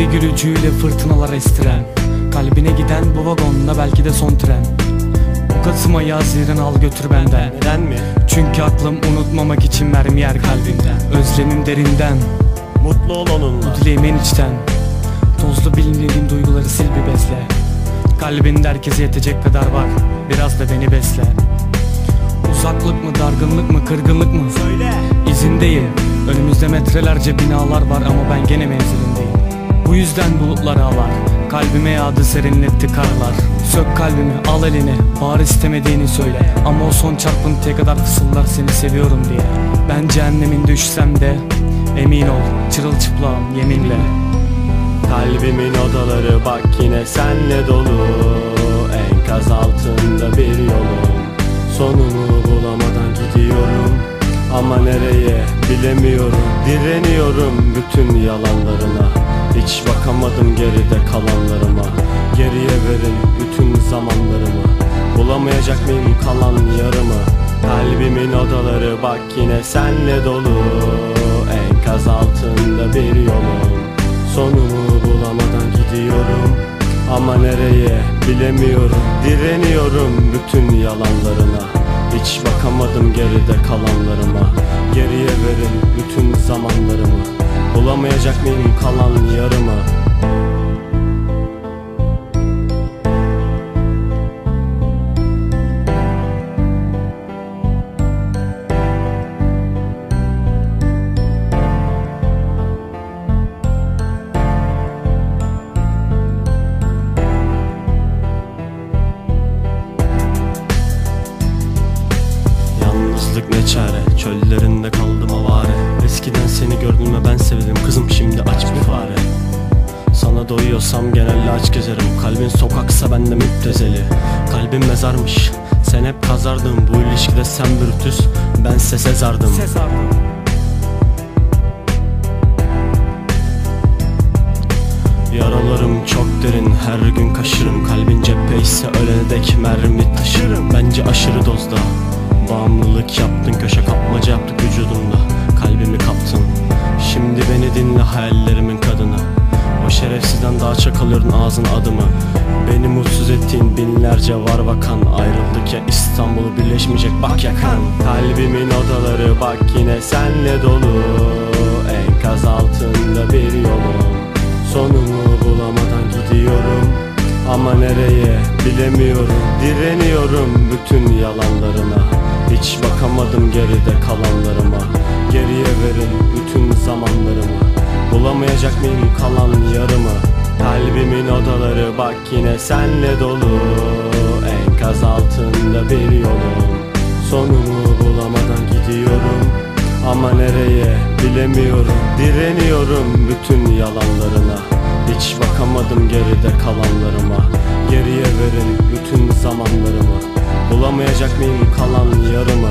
Biri gülücüyle fırtınalar estiren Kalbine giden bu vagonda belki de son tren. Bu Kasım ayı Haziran al götür benden. Neden mi? Çünkü aklım unutmamak için mermi yer kalbimden Özlemim derinden. Mutlu ol onunla. Dileğim en içten. Tozlu bilmediğim duyguları sil bir bezle Kalbinde herkese yetecek kadar var. Biraz da beni besle. Uzaklık mı dargınlık mı kırgınlık mı? Söyle. İzindeyim. Önümüzde metrelerce binalar var ama ben gene menzilindeyim Bu yüzden bulutlar ağlar. Kalbime yağdı serinletti karlar. Sök kalbimi al elini Bağır istemediğini söyle. Ama o son çarpıntıya kadar fısıldar. Seni seviyorum diye. Ben cehennemin düşsem de Emin ol. Çırılçıplağım yeminle. Kalbimin odaları bak yine senle dolu. Enkaz altında bir yolum. Sonunu bulamadan gidiyorum. Ama nereye bilemiyorum. Direniyorum bütün yalanlarına Hiç bakamadım geride kalanlarıma. Geriye verin bütün zamanlarımı. Bulamayacak mıyım kalan yarımı? Kalbimin odaları bak yine senle dolu. Enkaz altında bir yolum. Sonumu bulamadan gidiyorum. Ama nereye bilemiyorum. Direniyorum bütün yalanlarına. Hiç bakamadım geride kalanlarıma. Geriye verin bütün zamanlarımı Bulamayacak mıyım kalan yarımı çare. Çöllerinde kaldım avare. Eskiden seni gördüğümde ben sevdim Kızım şimdi aç bir fare. Sana doyuyorsam genelde aç gezerim. Kalbin sokaksa ben de müptezeli. Kalbim mezarmış. Sen hep kazardın. Bu ilişkide sen Brutus Bense Sezar'dım. Yaralarım çok derin. Her gün kaşırım. Kalbin cephe ise ölene dek mermi taşırım. Bence aşırı dozda Bağımlılık yaptın köşe kapmaca yaptık vücudumda. Kalbimi kaptın. Şimdi beni dinle hayallerimin kadını. O şerefsizden daha çok alıyordun ağzın adımı. Beni mutsuz ettiğin binlerce var vakan Ayrıldık ya İstanbul'u birleşmeyecek bak yakan Kalbimin odaları bak yine senle dolu. Enkaz altında bir yolum. Sonumu bulamadan gidiyorum. Ama nereye bilemiyorum Direniyorum bütün yalanlarına Hiç bakamadım geride kalanlarıma. Geriye verin bütün zamanlarımı. Bulamayacak mıyım kalan yarımı? Kalbimin odaları bak yine senle dolu. Enkaz altında bir yolum. Sonumu bulamadan gidiyorum. Ama nereye bilemiyorum. Direniyorum bütün yalanlarına. Hiç bakamadım geride kalanlarıma. Geriye verin bütün zamanlarımı Bulamayacak mıyım kalan yarımı?